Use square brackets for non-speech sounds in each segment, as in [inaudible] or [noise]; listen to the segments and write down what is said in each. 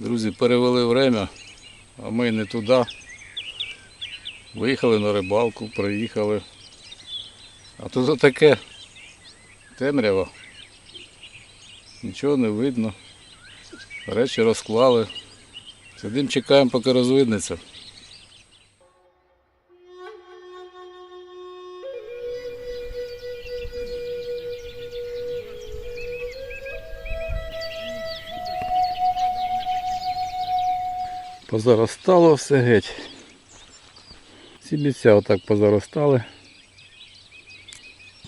Друзі, перевели время, а ми не туди. Виїхали на рибалку, приїхали. А тут таке темрява. Нічого не видно. Речі розклали. Сидимо, чекаємо, поки розвиднеться. Позаростало все геть. Ці місця отак позаростали.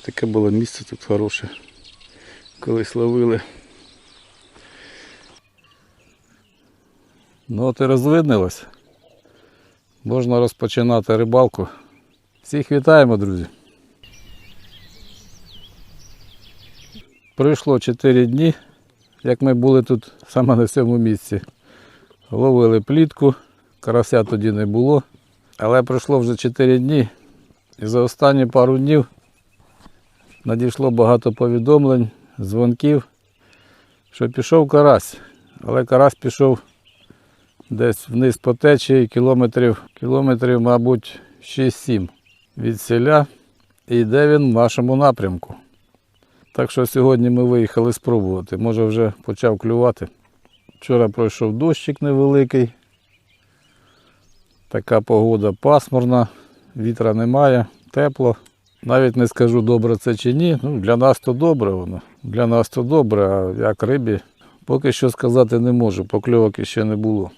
Таке було місце тут хороше. Колись ловили. Ну от і розвиднилось. Можна розпочинати рибалку. Всіх вітаємо, друзі. Пройшло 4 дні, як ми були тут саме на цьому місці. Ловили плітку, карася тоді не було. Але пройшло вже 4 дні. І за останні пару днів надійшло багато повідомлень, дзвонків, що пішов карась. Але карась пішов десь вниз по течії кілометрів, кілометрів, мабуть, 6-7 від селя. І йде він в нашому напрямку. Так що сьогодні ми виїхали спробувати. Може вже почав клювати. Вчора пройшов дощик невеликий. Така погода пасмурна, вітра немає, тепло. Навіть не скажу, добре це чи ні. Ну, для нас то добре воно. Для нас то добре, а як рибі, поки що сказати не можу, покльовок ще не було.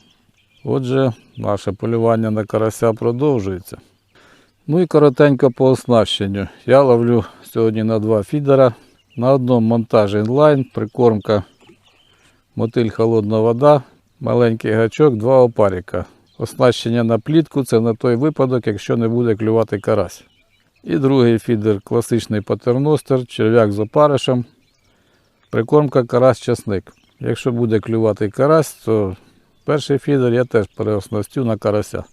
Отже, наше полювання на карася продовжується. Ну і коротенько по оснащенню. Я ловлю сьогодні на два фідера. На одному монтаж інлайн, прикормка мотиль холодна вода, маленький гачок, два опаріка. Оснащення на плітку це на той випадок, якщо не буде клювати карась. І другий фідер класичний патерностер, черв'як з опаришем, прикормка карась-часник. Якщо буде клювати карась, то перший фідер я теж переоснастю на карася.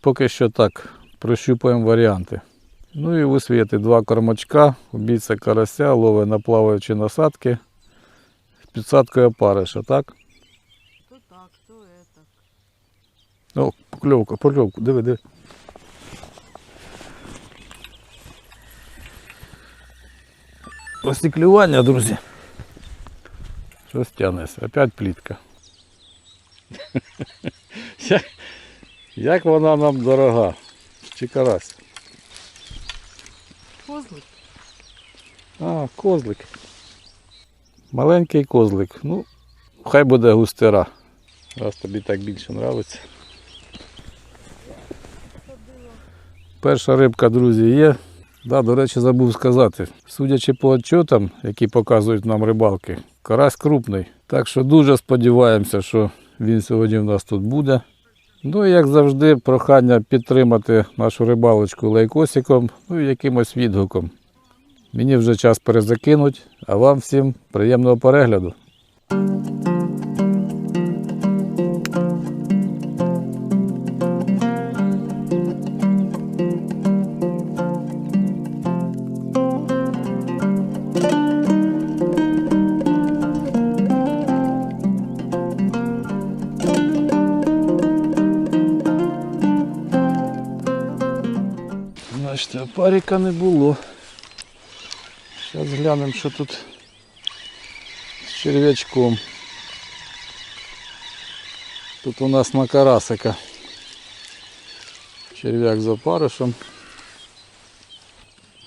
Поки що так, прощупуємо варіанти. Ну і висвіти два кормачка, убійця карася, лови на плаваючі насадки підсадкою опариша, так? То так, то это. О, покльовка, покльовку, диви, диви. Клювання, друзі. Щось тягнеться, опять плітка. [laughs] Як, як вона нам дорога? Чи карась? Козлик. А, козлик. Маленький козлик. Ну, хай буде густера. Раз тобі так більше подобається. Перша рибка, друзі, є. Да, до речі, забув сказати. Судячи по отчотам, які показують нам рибалки, карась крупний. Так що дуже сподіваємося, що він сьогодні в нас тут буде. Ну і як завжди, прохання підтримати нашу рибалочку лайкосиком, ну і якимось відгуком. Мені вже час перезакинуть, а вам всім приємного перегляду. Значить, опаріка не було. Зараз глянемо, що тут з черв'ячком. Тут у нас на карасика. Черв'як з опаришем.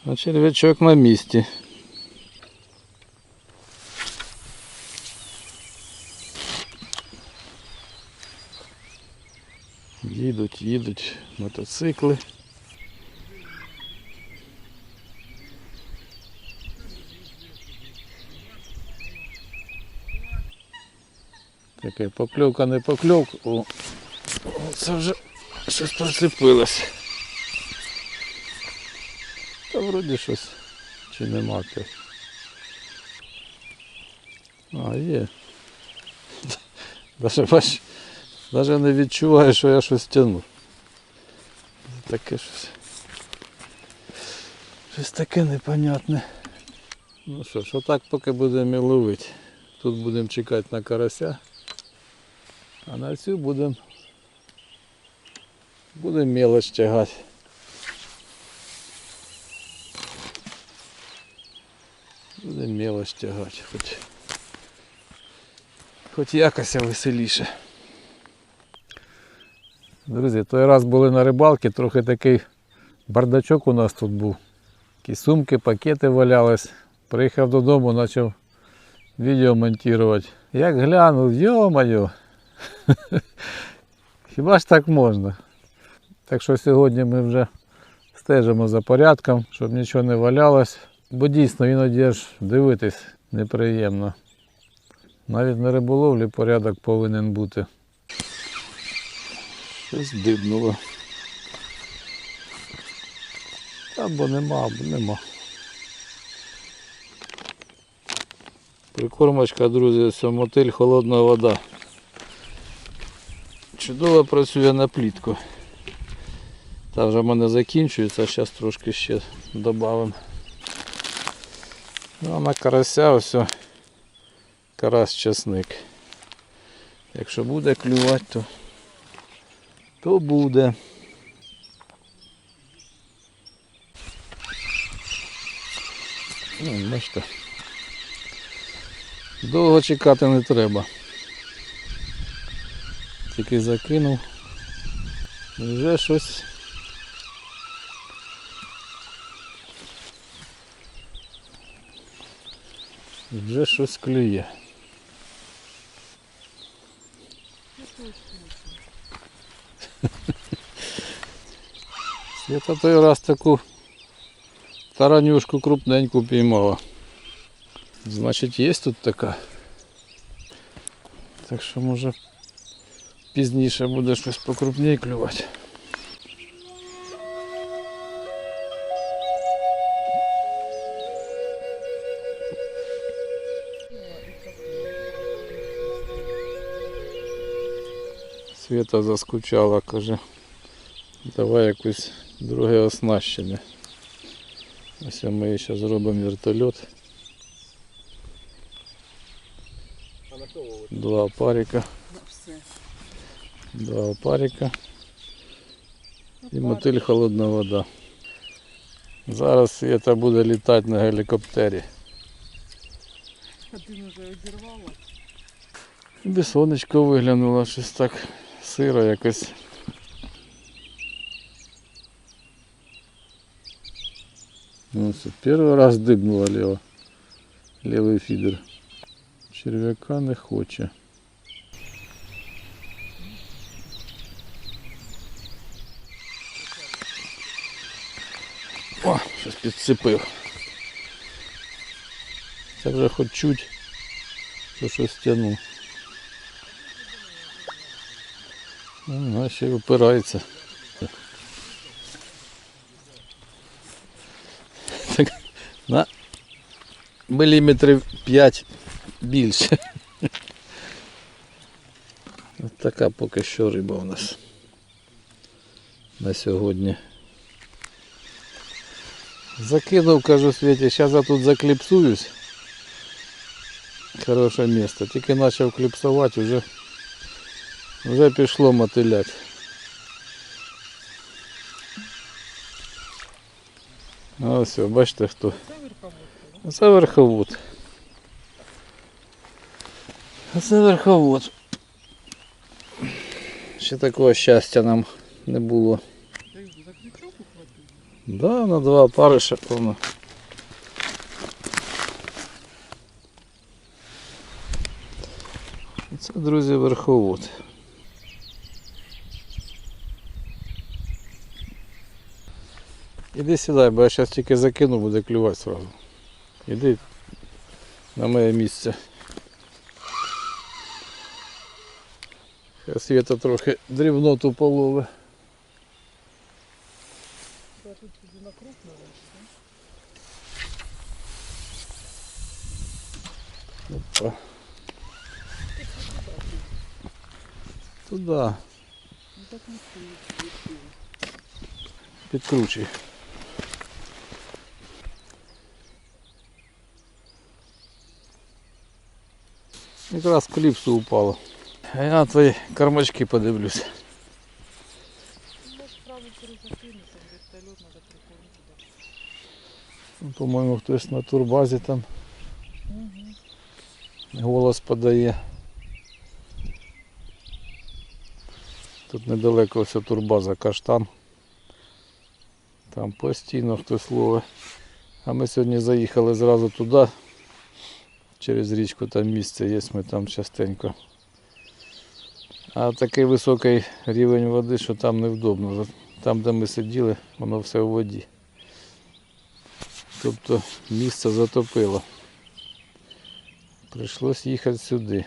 А черв'ячок на місці. Їдуть, їдуть мотоцикли. Таке покльовка не покльовка. О, це вже щось прицепилось. Та вроді щось чи нема те. А, є. Даже бач, даже не відчуваю, що я щось тягну. Таке щось. Щось таке непонятне. Ну що ж, отак поки будемо ловити. Тут будемо чекати на карася. А на цю будемо будемо мелоч тягати. Будемо мелоч тягати, хоч, хоч якось веселіше. Друзі, той раз були на рибалці, трохи такий бардачок у нас тут був. Якісь сумки, пакети валялись. Приїхав додому, почав відео монтувати. Як глянув, йо-моє. [laughs] Хіба ж так можна? Так що сьогодні ми вже стежимо за порядком, щоб нічого не валялось. Бо дійсно іноді аж дивитись неприємно. Навіть на риболовлі порядок повинен бути. Щось дибнуло. Або нема, або нема. Прикормочка, друзі, ось мотиль холодна вода. Чудово працює на плітку. Та вже в мене закінчується, зараз трошки ще додамо. Ну а на карася ось карась часник. Якщо буде клювати, то, то буде. Ну, бачите. Довго чекати не треба. Тільки закинув. І Вже щось. Вже щось клює. Свята той раз таку таранюшку крупненьку піймала. Значить є тут така. Так що може пізніше буде щось покрупніше клювати. Свята заскучала, каже, давай якусь друге оснащення. Ось ми зараз зробимо вертольот. Два опарика. Два опарика. І мотиль холодна вода. Зараз Свята буде літати на гелікоптері. Один уже одірвала. І сонечко виглянуло, щось так сиро якось. Ну, це перший раз дибнула ліво. Лівий фідер. Черв'яка не хоче. О, щось підцепив. Це вже хоч чуть, що щось тягнув. Ну, а ще й опирається. Так, на міліметрів 5 більше. Ось така поки що риба у нас на сьогодні. Закинув, кажу Світі, зараз я тут закліпсуюсь. Хороше місце. Тільки почав кліпсувати, вже вже пішло мотилять. Ось, все, бачите хто. Це верховод. Це верховод. Ще такого щастя нам не було. Ти за крючок ухватив? Да, на два париша повно. Це, друзі, верховод. Іди сідай, бо я зараз тільки закину, буде клювати сразу. Іди на моє місце. Світа трохи дрібноту полови. Це тут тобі на крупну речі, Опа. Туда. Підкручуй. Якраз кліпсу упало. А я на твої кормачки подивлюся. Ну, По-моєму, хтось на турбазі там. Голос подає. Тут недалеко ось турбаза каштан. Там постійно хтось ловить. А ми сьогодні заїхали зразу туди. Через річку там місце є, ми там частенько. А такий високий рівень води, що там невдобно. Там, де ми сиділи, воно все в воді. Тобто місце затопило. Прийшлось їхати сюди.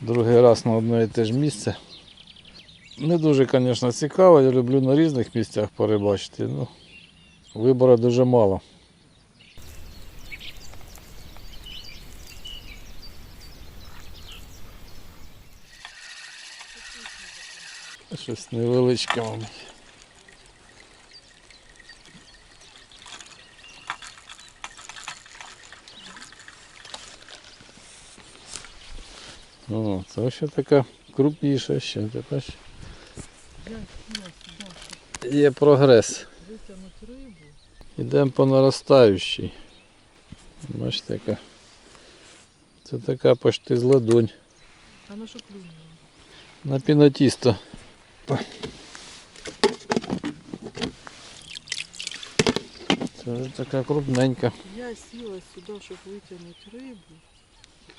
Другий раз на одне і те ж місце. Не дуже, звісно, цікаво, я люблю на різних місцях перебачити. Ну, вибору дуже мало. Щось невеличке, мабуть. О, це ще така крупніша ще, ти бачиш? Є прогрес. Йдемо по наростаючій. Бачите, яка. Це така почти з ладонь. А на що клюнула? На пінотісто. Це вже така крупненька. Я сіла сюди, щоб витягнути рибу.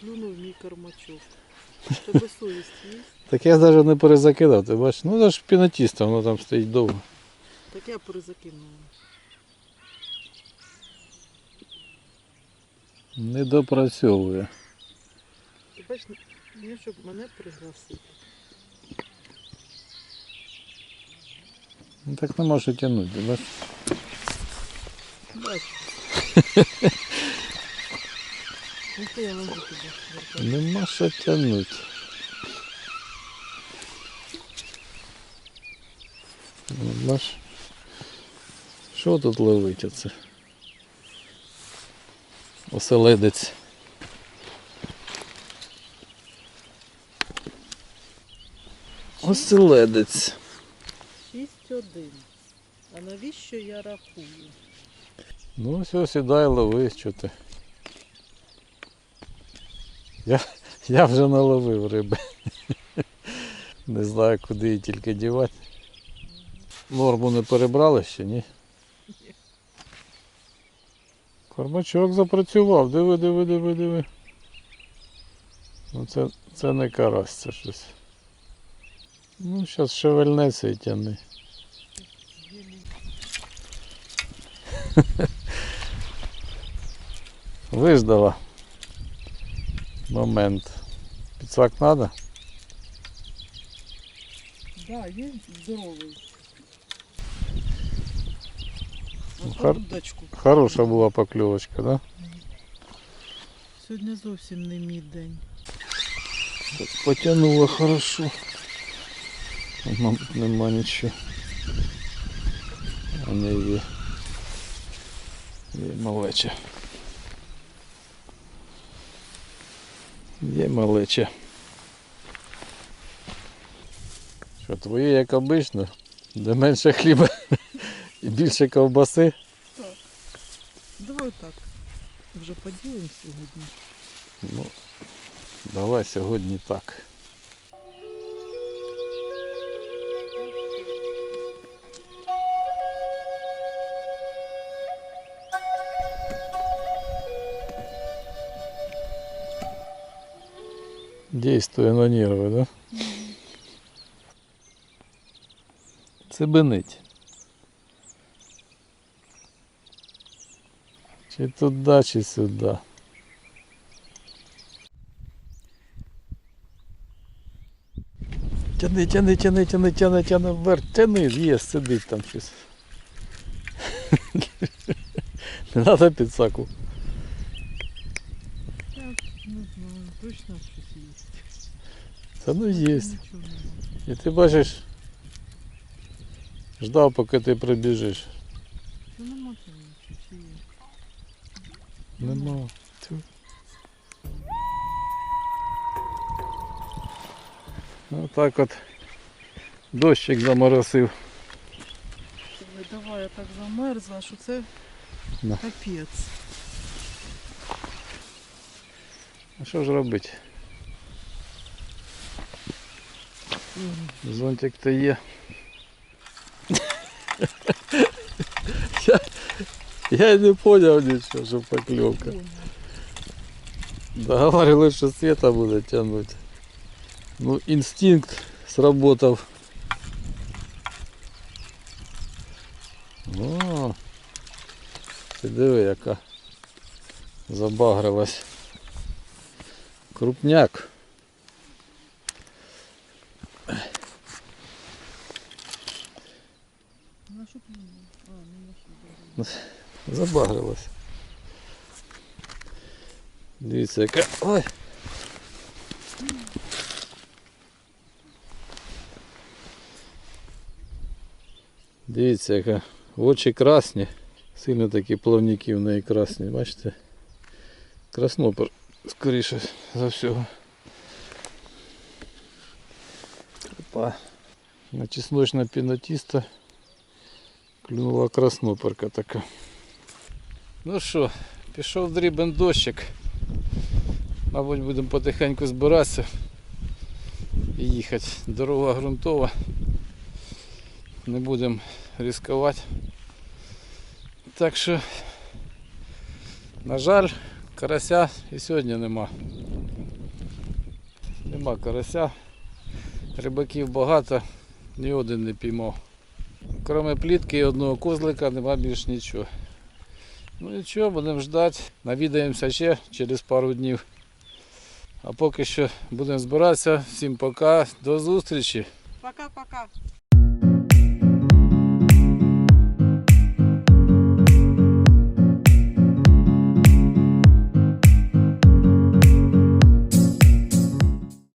Клюнув мій кормачок. Тебе совість є? Так я навіть не перезакидав, ти бачиш? Ну це ж пінотісто, воно там стоїть довго. Так я перезакинула. Не допрацьовує. Ти бачиш, не щоб мене пригласити. Ну так нема що тягнути, ти бачиш? [laughs] Бачу. Ну то я можу тебе вертати. Нема що тягнути. Ну, Бач. Що тут ловить оце? Оселедець. Оселедець. 6-1. А навіщо я рахую? Ну все, сідай, лови, що ти. Я, я вже наловив риби. Не знаю, куди її тільки дівати. Норму не перебрали ще, ні? Кормачок запрацював, диви, диви, диви, диви. Ну це, це не карась, це щось. Ну, зараз шевельнеться і тяни. Виждала. Момент. Підсак надо? Да, є здоровий. Ну, А хар- удочку. Хороша була покльовочка, да? Сьогодні зовсім не мій день. Так, потянуло хорошо. Мабуть, нема нічого. А не є. Є малеча. Є малеча. Що, твоє як обично, де менше хліба і більше ковбаси. Так. Давай так. Вже поділимо сьогодні. Ну, давай сьогодні так. Действує на нерви, да? Цибенить. Чи туди, чи сюди. Тяни, тяни, тяни, тяни, тяни, тяни вверх, тяни, є, сидить там щось. [laughs] Не треба підсаку. Я не знаю, точно щось є. Та ну є. І ти бачиш, ждав, поки ти прибіжиш. Ну нема там чи є. Нема. Тю. Отак от дощик заморосив. Ой, давай, я так замерзла, що це Да. капець. А що ж робити? Зонтик то є. я, я не поняв нічого, що покльовка. Договорили, що света буде тягнути. Ну, інстинкт сработав. О, ти диви, яка забагрилась. Крупняк. На що плюнув? А, не на що. Забагрилась. Дивіться, яка. Ой! Дивіться, яка очі красні. Сильно такі плавники в неї красні, бачите? Краснопер, скоріше за всього. Опа. На чесночна пінотіста клюнула красноперка така. Ну що, пішов дрібен дощик. Мабуть, будемо потихеньку збиратися і їхати. Дорога ґрунтова. Не будемо ризикувати. Так що, на жаль, карася і сьогодні нема. Нема карася. Рибаків багато, ні один не піймав. Кроме плітки і одного козлика нема більш нічого. Ну нічого, будемо ждати. Навідаємося ще через пару днів. А поки що будемо збиратися. Всім пока, до зустрічі. Пока-пока.